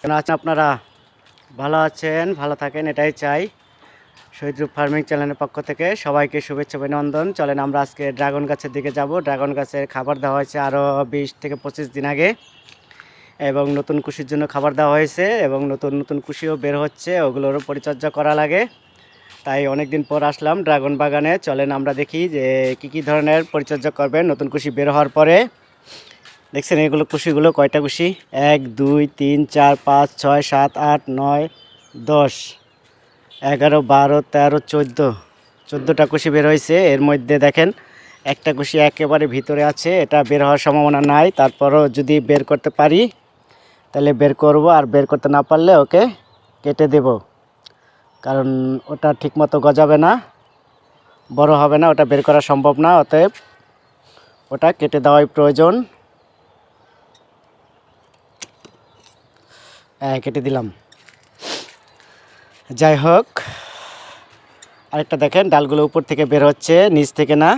কেন আছেন আপনারা? ভালো আছেন, ভালো থাকেন, এটাই চাই। শহীদরূপ ফার্মিং চ্যানেলের পক্ষ থেকে সবাইকে শুভেচ্ছা অভিনন্দন। চলেন আমরা আজকে ড্রাগন গাছের দিকে যাব। ড্রাগন গাছের খাবার দেওয়া হয়েছে আরও বিশ থেকে পঁচিশ দিন আগে। এবং নতুন কুশির জন্য খাবার দেওয়া হয়েছে এবং নতুন নতুন কুশিও বের হচ্ছে। ওগুলোরও পরিচর্যা করা লাগে। তাই অনেক দিন পর আসলাম ড্রাগন বাগানে। চলেন আমরা দেখি যে কী কী ধরনের পরিচর্যা করবেন নতুন কুশি বের হওয়ার পরে। দেখছেন এগুলো কুশিগুলো কয়টা কুশি? এক, দুই, তিন, চার, পাঁচ, ছয়, সাত, আট, নয়, দশ, এগারো, বারো, তেরো, চোদ্দ। চোদ্দোটা কুশি বের হয়েছে। এর মধ্যে দেখেন, একটা কুশি একেবারে ভিতরে আছে, এটা বের হওয়ার সম্ভাবনা নাই। তারপরও যদি বের করতে পারি, তাহলে বের করব। আর বের করতে না পারলে ওকে কেটে দেব। কারণ ওটা ঠিকমতো গজাবে না, বড় হবে না, ওটা বের করা সম্ভব না। অতএব ওটা কেটে দেওয়াই প্রয়োজন। কেটে দিলাম। যাই হোক, আরেকটা দেখেন, ডালগুলো উপর থেকে বের হচ্ছে, নিচ থেকে না।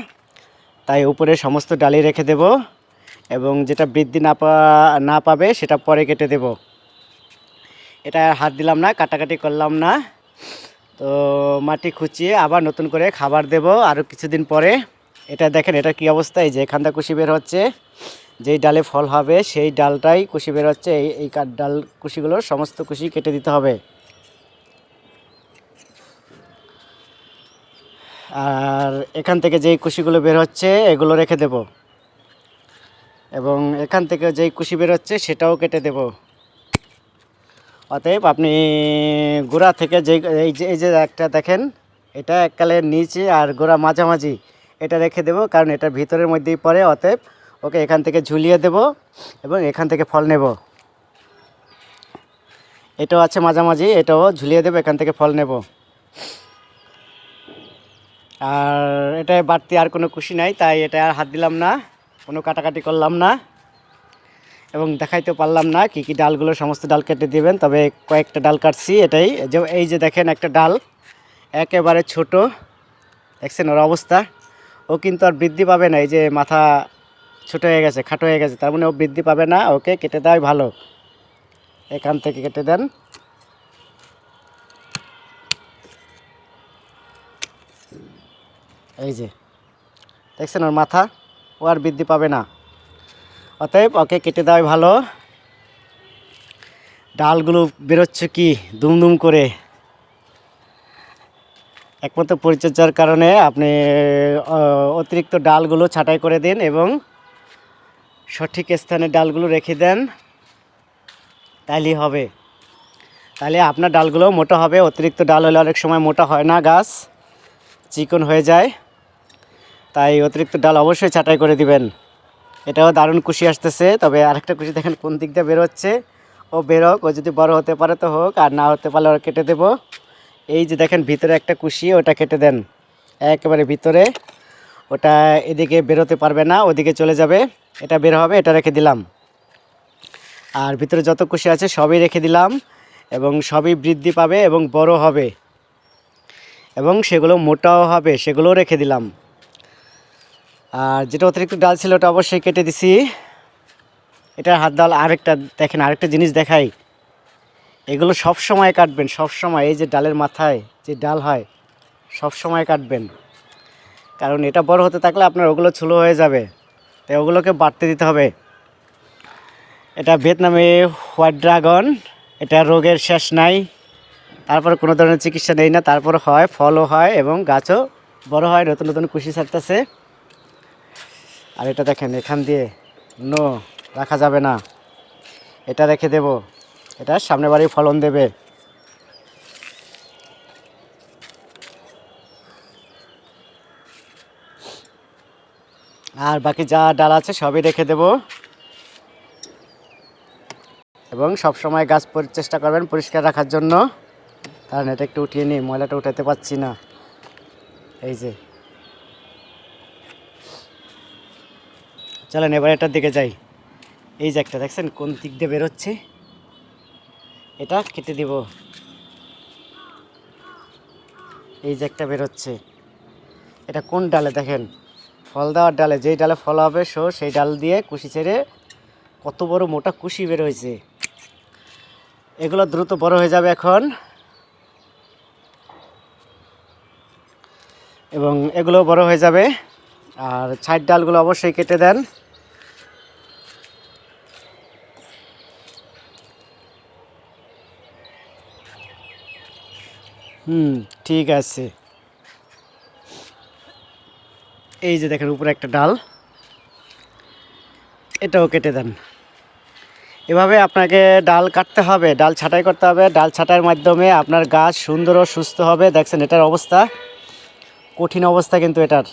তাই উপরে সমস্ত ডালি রেখে দেব এবং যেটা বৃদ্ধি না পা, না পাবে সেটা পরে কেটে দেব। এটা হাত দিলাম না, কাটাকাটি করলাম না। তো মাটি খুঁচিয়ে আবার নতুন করে খাবার দেব আরও কিছুদিন পরে। এটা দেখেন, এটা কি অবস্থা? এই যে এখানটা কুশি বের হচ্ছে। যেই ডালে ফল হবে, সেই ডালটাই কুশি বের হচ্ছে এই এই কাঠ ডাল কুশিগুলোর সমস্ত কুশি কেটে দিতে হবে। আর এখান থেকে যেই কুশিগুলো বের হচ্ছে, এগুলো রেখে দেব। এবং এখান থেকে যেই কুশি বের হচ্ছে, সেটাও কেটে দেব। অতএব আপনি গোড়া থেকে যেই এই যে এই যে একটা দেখেন, এটা এককালের নিচে আর গোড়া মাঝামাঝি। এটা রেখে দেব, কারণ এটা ভিতরের মধ্যেই পড়ে। অতএব ওকে, এখান থেকে ঝুলিয়ে দেব এবং এখান থেকে ফল নেব। এটাও আছে মাঝামাঝি, এটাও ঝুলিয়ে দেবো, এখান থেকে ফল নেব। আর এটায় বাড়তি আর কোনো খুশি নাই, তাই এটা আর হাত দিলাম না, কোনো কাটাকাটি করলাম না এবং দেখাইতে পারলাম না কি কি ডালগুলো, সমস্ত ডাল কেটে দিবেন, তবে কয়েকটা ডাল কাটছি এটাই। যে এই যে দেখেন একটা ডাল, একেবারে ছোট, দেখছেন ওর অবস্থা। ও কিন্তু আর বৃদ্ধি পাবে না, এই যে মাথা ছোট হয়ে গেছে, খাটো হয়ে গেছে, তার মানে ও বৃদ্ধি পাবে না, ওকে কেটে দেওয়াই ভালো। এখান থেকে কেটে দেন। এই যে, দেখছেন ওর মাথা? ও আর বৃদ্ধি পাবে না। অতএব ওকে কেটে দেওয়াই ভালো। ডালগুলো বেরোচ্ছে কি? দুমদুম করে। একমাত্র পরিচর্যার কারণে আপনি অতিরিক্ত ডালগুলো ছাঁটাই করে দিন এবং সঠিক স্থানে ডালগুলো রেখে দেন, তাইলেই হবে। তাহলে আপনার ডালগুলো মোটা হবে, অতিরিক্ত ডাল হলে অনেক সময় মোটা হয় না গাছ, চিকন হয়ে যায়। তাই অতিরিক্ত ডাল অবশ্যই ছাটাই করে দিবেন। এটাও দারুণ কুশি আসতেছে, তবে আরেকটা কুশি দেখেন কোন দিক দিয়ে বেরোচ্ছে। ও বেরোক, ও যদি বড় হতে পারে তো হোক, আর না হতে পারলে ওরা কেটে দেবো। এই যে দেখেন ভিতরে একটা কুশি, ওটা কেটে দেন। একেবারে ভিতরে, ওটা এদিকে বেরোতে পারবে না, ওদিকে চলে যাবে। এটা বের হবে, এটা রেখে দিলাম। আর ভিতরে যত কুশি আছে সবই রেখে দিলাম এবং সবই বৃদ্ধি পাবে এবং বড় হবে। এবং সেগুলো মোটাও হবে, সেগুলোও রেখে দিলাম। আর যেটা অতিরিক্ত ডাল ছিল ওটা অবশ্যই কেটে দিছি। এটা হাত ডাল আরেকটা, দেখেন আরেকটা জিনিস দেখাই। এগুলো সব সময় কাটবেন, সব সময়। এই যে ডালের মাথায় যে ডাল হয়, সব সময় কাটবেন। কারণ এটা বড় হতে থাকলে আপনার ওগুলো ছুলো হয়ে যাবে। তাই ওগুলোকে বাড়তে দিতে হবে। এটা ভিয়েতনামে হোয়াইট ড্রাগন, এটা রোগের শেষ নাই। তারপর কোনো ধরনের চিকিৎসা নেই না, তারপর হয়, ফলও হয় এবং গাছও বড় হয়, নতুন নতুন কুশি ছাড়তেছে। আর এটা দেখেন, এখান দিয়ে নো, রাখা যাবে না। এটা রেখে দেব। এটা সামনে বাড়ি ফলন দেবে। আর বাকি যা ডাল আছে সবই রেখে দেব। এবং সব সময় গাছ চেষ্টা করবেন পরিষ্কার রাখার জন্য। কারণ এটা একটু উঠিয়ে নিই, ময়লাটা উঠাতে পারছি না। এই যে। চলেন, এবার এটার দিকে যাই। এই যে একটা, দেখছেন কোন দিক দিয়ে বেরোচ্ছে? এটা কেটে দিব। এই যে একটা বেরোচ্ছে। এটা কোন ডালে দেখেন? ফল দেওয়ার ডালে, যেই ডালে ফল হবে, সো সেই ডাল দিয়ে কুশি ছেড়ে কত বড় মোটা কুশি বের হয়েছে। এগুলো দ্রুত বড় হয়ে যাবে এখন। এবং এগুলো বড় হয়ে যাবে। আর ছাইড ডালগুলো অবশ্যই কেটে দেন। হুম, ঠিক আছে। এই যে দেখেন উপরে একটা ডাল। এটাও কেটে দেন। এভাবে আপনাকে ডাল কাটতে হবে, ডাল ছাঁটাই করতে হবে। ডাল ছাঁটাইয়ের মাধ্যমে আপনার গাছ সুন্দর ও সুস্থ হবে। দেখছেন এটার অবস্থা। কঠিন অবস্থা কিন্তু এটার।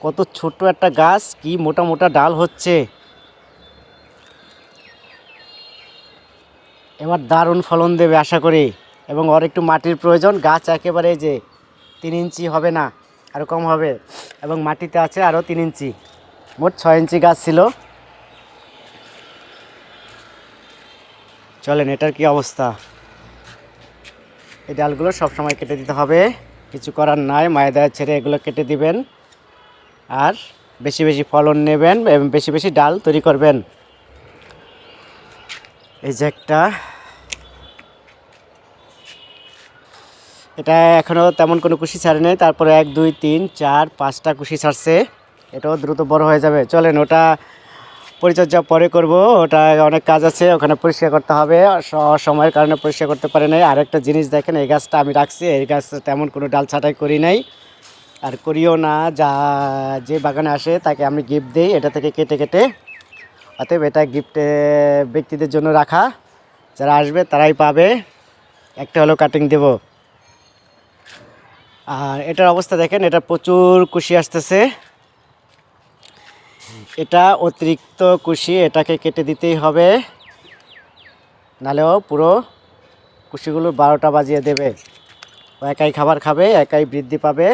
কত ছোট্ট একটা গাছ, কি মোটা মোটা ডাল হচ্ছে। এবার দারুণ ফলন দেবে আশা করি। এবং ওর একটু মাটির প্রয়োজন। গাছ একেবারে যে তিন ইঞ্চি হবে না। আরও কম হবে। এবং মাটিতে আছে আরও তিন ইঞ্চি। মোট ছয় ইঞ্চি গাছ ছিল। চলেন, এটার কি অবস্থা? এই ডালগুলো সবসময় কেটে দিতে হবে। কিছু করার নাই মায়েদায় ছেড়ে এগুলো কেটে দিবেন। আর বেশি বেশি ফলন নেবেন এবং বেশি বেশি ডাল তৈরি করবেন। এই যে একটা এটা এখনও তেমন কোনো কুশি ছাড়ে নেই। তারপরে এক, দুই, তিন, চার, পাঁচটা কুশি ছাড়ছে। এটাও দ্রুত বড় হয়ে যাবে। চলেন, ওটা পরিচর্যা পরে করব। ওটা অনেক কাজ আছে, ওখানে পরিষ্কার করতে হবে। সময়ের কারণে পরিষ্কার করতে পারে নাই। আর একটা জিনিস দেখেন, এই গাছটা আমি রাখছি। এই গাছ তেমন কোনো ডাল ছাঁটাই করি নাই। আর করিও না। যা, যে বাগানে আসে, তাকে আমি গিফট দিই। এটা থেকে কেটে কেটে। অতএব এটা গিফটে ব্যক্তিদের জন্য রাখা। যারা আসবে, তারাই পাবে। একটা হলো কাটিং দেব। আর এটার অবস্থা দেখেন, এটা প্রচুর কুশি আসতেছে। এটা অতিরিক্ত কুশি, এটাকে কেটে দিতেই হবে। নালেও পুরো কুশিগুলো বারোটা বাজিয়ে দেবে। ও একাই খাবার খাবে, একাই বৃদ্ধি পাবে।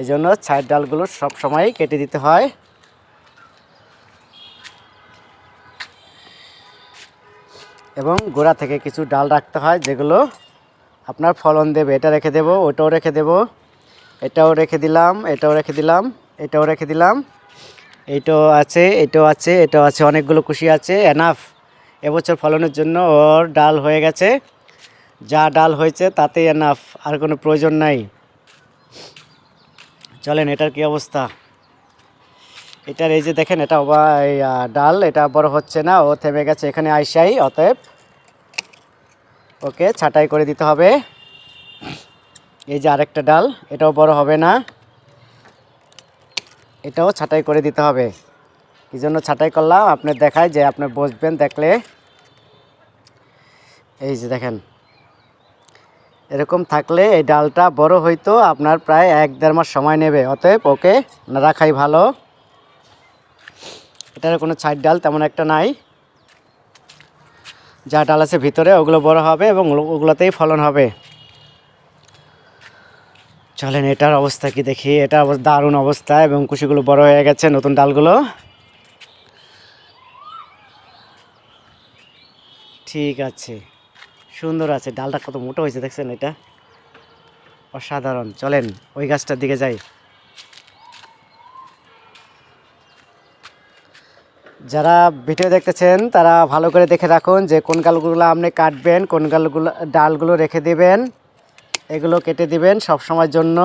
এই জন্য ছাইড ডালগুলো সব সময় কেটে দিতে হয়। এবং গোড়া থেকে কিছু ডাল রাখতে হয়, যেগুলো আপনার ফলন দেবে, এটা রেখে দেবো, ওটাও রেখে দেবো, এটাও রেখে দিলাম, এটাও রেখে দিলাম, এটাও রেখে দিলাম এইটাও আছে, এটাও আছে এটাও আছে, অনেকগুলো খুশি আছে এনাফ এবছর ফলনের জন্য ওর ডাল হয়ে গেছে, যা ডাল হয়েছে তাতেই এনাফ আর কোনো প্রয়োজন নাই। চলেন, এটার কি অবস্থা? এটার এই যে দেখেন, এটা ডাল, এটা বড় হচ্ছে না, ও থেমে গেছে এখানে আইসাই, অতএব ওকে, ছাঁটাই করে দিতে হবে। এই যে আরেকটা ডাল, এটাও বড় হবে না। এটাও ছাঁটাই করে দিতে হবে। কি জন্য ছাটাই করলাম? আপনি দেখায় যে আপনি বসবেন দেখলে। এই যে দেখেন। এরকম থাকলে এই ডালটা বড় হইতো, আপনার প্রায় এক দেড় মাস সময় নেবে। অতএব ওকে না রাখাই ভালো। এটার কোনো ছাইড ডাল তেমন একটা নাই। যা ডাল আছে ভিতরে, ওগুলো বড় হবে এবং ওগুলোতেই ফলন হবে। চলেন, এটার অবস্থা কি দেখি? এটা দারুণ অবস্থা এবং কুশিগুলো বড় হয়ে গেছে নতুন ডালগুলো। ঠিক আছে। সুন্দর আছে, ডালটা কত মোটা হয়েছে দেখছেন এটা? অসাধারণ। চলেন, ওই গাছটার দিকে যাই। যারা ভিডিও দেখতেছেন, তারা ভালো করে দেখে রাখুন যে কোন গালগুলো আপনি কাটবেন, কোন গালগুলো, ডালগুলো রেখে দিবেন। এগুলো কেটে দিবেন সব সময়ের জন্য।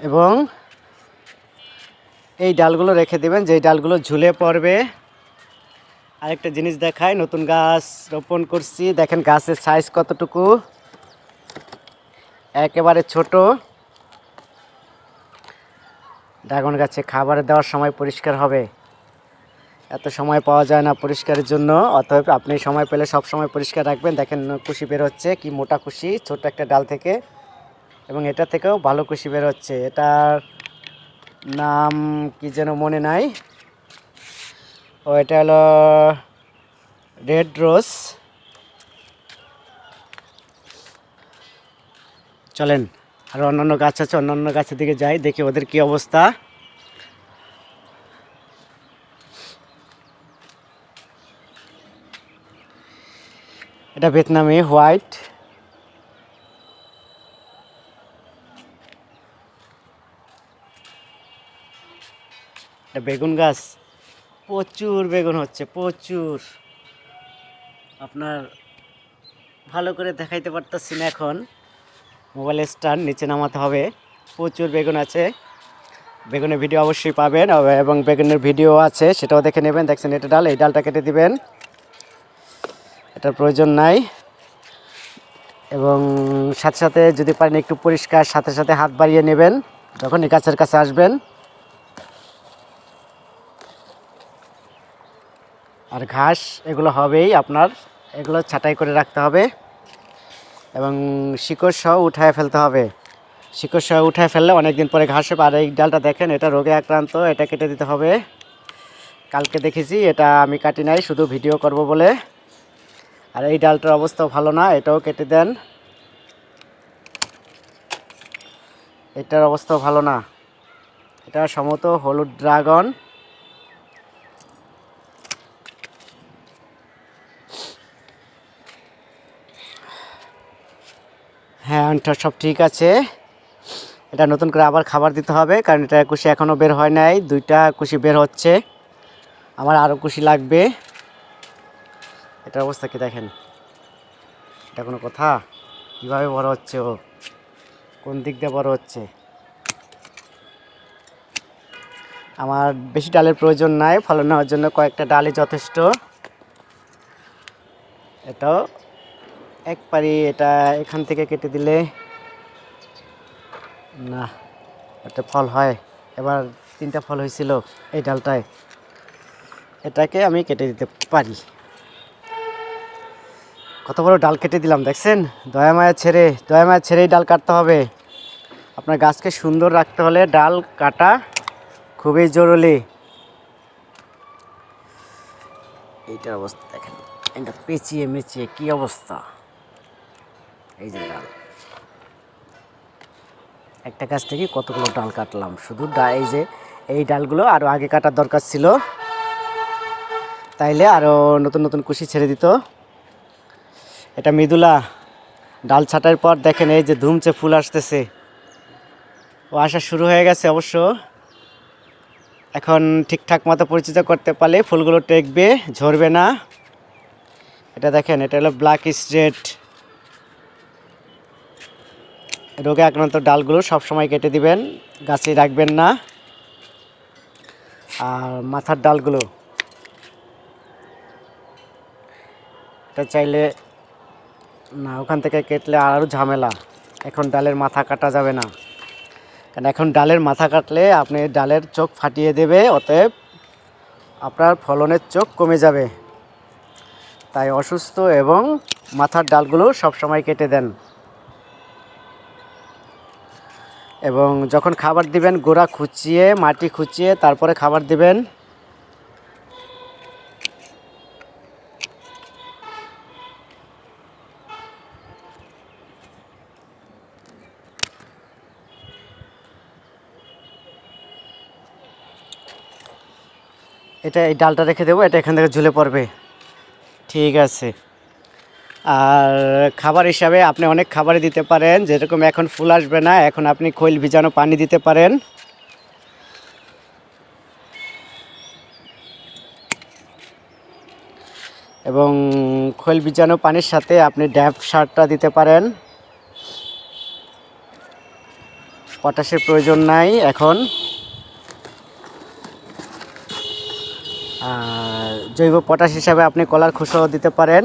এবং এই ডালগুলো রেখে দিবেন, যেই ডালগুলো ঝুলে পড়বে। আরেকটা জিনিস দেখাই, নতুন গাছ রোপণ করছি। দেখেন গাছের সাইজ কতটুকু? একেবারে ছোট। ড্রাগন গাছে খাবার দেওয়ার সময় পরিষ্কার হবে। এত সময় পাওয়া যায় না পরিষ্কারের জন্য, অতএব আপনি সময় পেলে সব সময় পরিষ্কার রাখবেন। দেখেন, কুশি বের হচ্ছে, কি মোটা কুশি ছোট একটা ডাল থেকে। এবং এটা থেকেও ভালো কুশি বের হচ্ছে। এটার নাম কি যেন মনে নাই। ও, এটা হলো রেড রোজ। চলেন। আর অন্যান্য গাছ আছে, অন্যান্য গাছের দিকে যাই, দেখি ওদের কি অবস্থা। এটা ভিয়েতনামি, হোয়াইট। এটা বেগুন গাছ। প্রচুর বেগুন হচ্ছে, প্রচুর। আপনার ভালো করে দেখাইতে পারতেছি না এখন। মোবাইল স্ট্যান্ড নিচে নামাতে হবে। প্রচুর বেগুন আছে। বেগুনের ভিডিও অবশ্যই পাবেন এবং বেগুনের ভিডিও আছে, সেটাও দেখে নেবেন। দেখছেন, এটা ডাল, এই ডালটা কেটে দিবেন। এটার প্রয়োজন নাই। এবং সাথে সাথে যদি পারেন একটু পরিষ্কার, সাথে সাথে হাত বাড়িয়ে নেবেন, যখনই গাছের কাছে আসবেন। আর ঘাস, এগুলো হবেই আপনার, এগুলো ছাঁটাই করে রাখতে হবে। এবং শিকড় সহ উঠায় ফেলতে হবে। শিকড় সহ উঠায় ফেললে অনেক দিন পরে ঘাস আর এই ডালটা দেখেন, এটা রোগে আক্রান্ত, এটা কেটে দিতে হবে। কালকে দেখেছি, এটা আমি কাটি নাই, শুধু ভিডিও করব বলে। আর এই ডালটার অবস্থাও ভালো না, এটাও কেটে দেন। এটার অবস্থাও ভালো না। এটা সম্ভবত হলুদ ড্রাগন। হ্যাঁ সব ঠিক আছে। এটা নতুন করে আবার খাবার দিতে হবে, কারণ এটা কুশি এখনও বের হয় নাই। দুইটা কুশি বের হচ্ছে। আমার আরও কুশি লাগবে। এটার অবস্থা কি দেখেন? এটা কোনো কথা? কীভাবে বড় হচ্ছে ও? কোন দিক দিয়ে বড় হচ্ছে? আমার বেশি ডালের প্রয়োজন নাই, ফলন নেওয়ার জন্য কয়েকটা ডালই যথেষ্ট। এটাও একবারই এটা এখান থেকে কেটে দিলে না, একটা ফল হয়। এবার তিনটা ফল হয়েছিল এই ডালটায়। এটাকে আমি কেটে দিতে পারি। কত বড় ডাল কেটে দিলাম, দেখছেন? দয়া মায়া ছেড়ে, দয়া মায়া ছেড়েই ডাল কাটতে হবে। আপনার গাছকে সুন্দর রাখতে হলে ডাল কাটা খুবই জরুরি। এইটার অবস্থা দেখেন। এটা পেঁচিয়ে মেচিয়ে কি অবস্থা? এই যে ডাল। একটা গাছ থেকে কতগুলো ডাল কাটলাম? শুধু ডা- এই যে, এই ডালগুলো আরও আগে কাটার দরকার ছিল। তাইলে আরও নতুন নতুন কুশি ছেড়ে দিত। এটা মৃদুলা। ডাল ছাটার পর দেখেন এই যে ধুমচে ফুল আসতেছে। ও আসা শুরু হয়ে গেছে অবশ্য। এখন ঠিকঠাক মতো পরিচিত করতে পারলে ফুলগুলো টেকবে, ঝরবে না। এটা দেখেন, এটা হলো ব্ল্যাক স্ট্রেট রোগে আক্রান্ত ডালগুলো সব সময় কেটে দিবেন, গাছে রাখবেন না। আর মাথার ডালগুলো, এটা চাইলে না, ওখান থেকে কেটলে আরও ঝামেলা। এখন ডালের মাথা কাটা যাবে না। কারণ এখন ডালের মাথা কাটলে আপনি ডালের চোখ ফাটিয়ে দেবে, অতএব আপনার ফলনের চোখ কমে যাবে। তাই অসুস্থ এবং মাথার ডালগুলো সবসময় কেটে দেন। এবং যখন খাবার দিবেন, গোড়া খুঁচিয়ে, মাটি খুঁচিয়ে, তারপরে খাবার দিবেন। এটা এই ডালটা রেখে দেবো, এটা এখান থেকে ঝুলে পড়বে। ঠিক আছে। আর খাবার হিসাবে আপনি অনেক খাবারই দিতে পারেন, যেরকম এখন ফুল আসবে না, এখন আপনি খৈল ভিজানো পানি দিতে পারেন। এবং খৈল ভিজানো পানির সাথে আপনি ড্যাপ সারটা দিতে পারেন। পটাশের প্রয়োজন নাই এখন। জৈব পটাশ হিসাবে আপনি কলার খোসাও দিতে পারেন।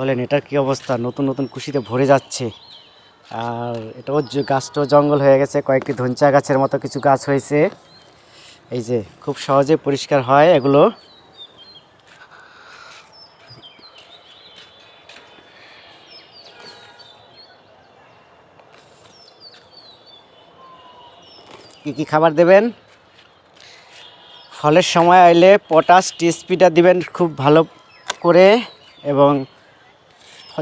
চলেন, এটার কি অবস্থা? নতুন নতুন খুশিতে ভরে যাচ্ছে। আর এটাও গাছটাও জঙ্গল হয়ে গেছে, কয়েকটি ধনচা গাছের মতো কিছু গাছ হয়েছে। এই যে, খুব সহজে পরিষ্কার হয় এগুলো। কি কি খাবার দেবেন? ফলের সময় আইলে পটাশ টিএসপিটা দিবেন খুব ভালো করে এবং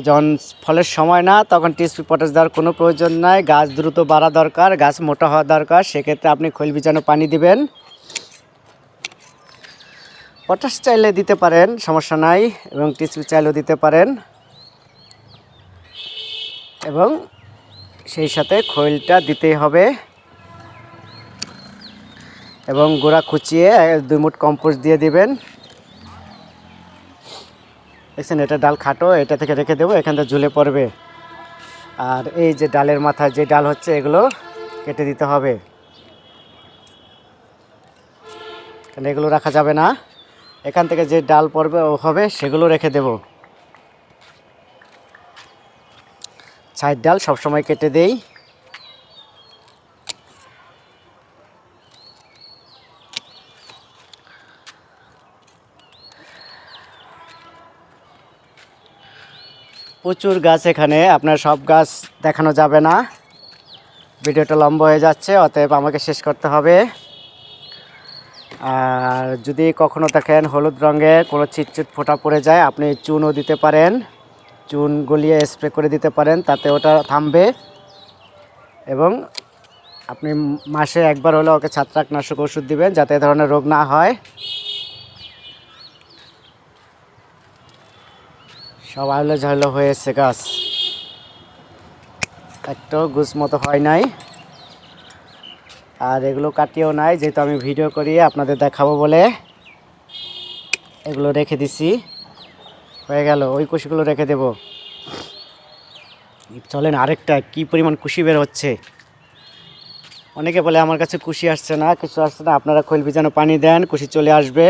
যখন ফলের সময় না, তখন টিএসপি পটাশ দেওয়ার কোনো প্রয়োজন নাই। গাছ দ্রুত বাড়া দরকার, গাছ মোটা হওয়া দরকার। সেক্ষেত্রে আপনি খৈল বিছানো পানি দিবেন। পটাশ চাইলে দিতে পারেন, সমস্যা নাই, এবং টিএসপি চাইলেও দিতে পারেন। এবং সেই সাথে খৈলটা দিতেই হবে। এবং গোড়া খুচিয়ে দুই মুঠ কম্পোস্ট দিয়ে দিবেন। দেখছেন, এটা ডাল খাটো, এটা থেকে রেখে দেবো, এখান থেকে ঝুলে পড়বে। আর এই যে ডালের মাথায় যে ডাল হচ্ছে, এগুলো কেটে দিতে হবে। কারণ এগুলো রাখা যাবে না? এখান থেকে যে ডাল পড়বে, ও হবে, সেগুলো রেখে দেব। সাইড ডাল সবসময় কেটে দেই। প্রচুর গাছ এখানে, আপনার সব গাছ দেখানো যাবে না। ভিডিওটা লম্বা হয়ে যাচ্ছে, অতএব আমাকে শেষ করতে হবে। আর যদি কখনো দেখেন হলুদ রঙের কোনো চিটচিট ফোটা পড়ে যায়, আপনি চুনও দিতে পারেন। চুন গলিয়ে স্প্রে করে দিতে পারেন, তাতে ওটা থামবে। এবং আপনি মাসে একবার হলে ওকে ছত্রাকনাশক ওষুধ দিবেন, যাতে এ ধরনের রোগ না হয়। সব আলো ঝালো হয়েছে, গাছ। একটাও গুছ মতো হয় নাই। আর এগুলো কাটিয়েও নাই, যেহেতু আমি ভিডিও করি, আপনাদের দেখাবো বলে। এগুলো রেখে দিছি। হয়ে গেল, ওই কুশিগুলো রেখে দেব। চলেন আরেকটা, কি পরিমাণ কুশি বের হচ্ছে। অনেকে বলে আমার কাছে কুশি আসছে না, কিছু আসছে না, আপনারা খৈল ভিজানো পানি দেন, কুশি চলে আসবে।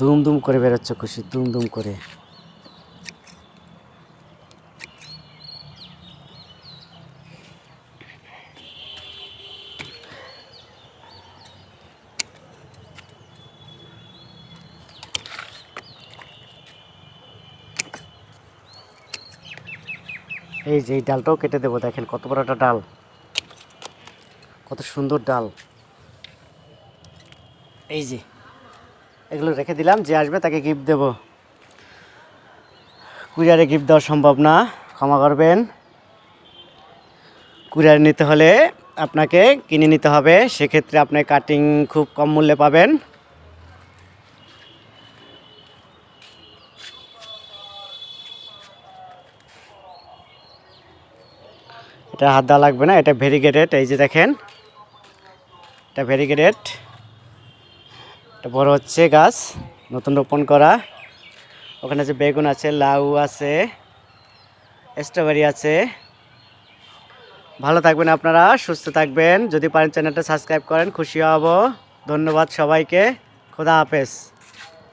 দুম দুম করে বেরোচ্ছে খুশি, দুম দুম করে। এই যে এই ডালটাও কেটে দেবো, দেখেন কত বড় একটা ডাল। কত সুন্দর ডাল। এই যে এগুলো রেখে দিলাম, যে আসবে তাকে গিফট দেব। কুরিয়ারে গিফট দেওয়া সম্ভব না, ক্ষমা করবেন। কুরিয়ারে নিতে হলে আপনাকে কিনে নিতে হবে, সেক্ষেত্রে আপনি কাটিং খুব কম মূল্যে পাবেন। এটা হাত দেওয়া লাগবে না, এটা ভেরিগেটেড এই যে দেখেন, এটা ভেরিগেটেড বড় হচ্ছে গাছ, নতুন রোপণ করা। ওখানে যে বেগুন আছে, লাউ আছে, স্ট্রবেরি আছে। ভালো থাকবেন আপনারা, সুস্থ থাকবেন। যদি পারেন চ্যানেলটা সাবস্ক্রাইব করেন, খুশি হব। ধন্যবাদ সবাইকে। খোদা হাফেজ।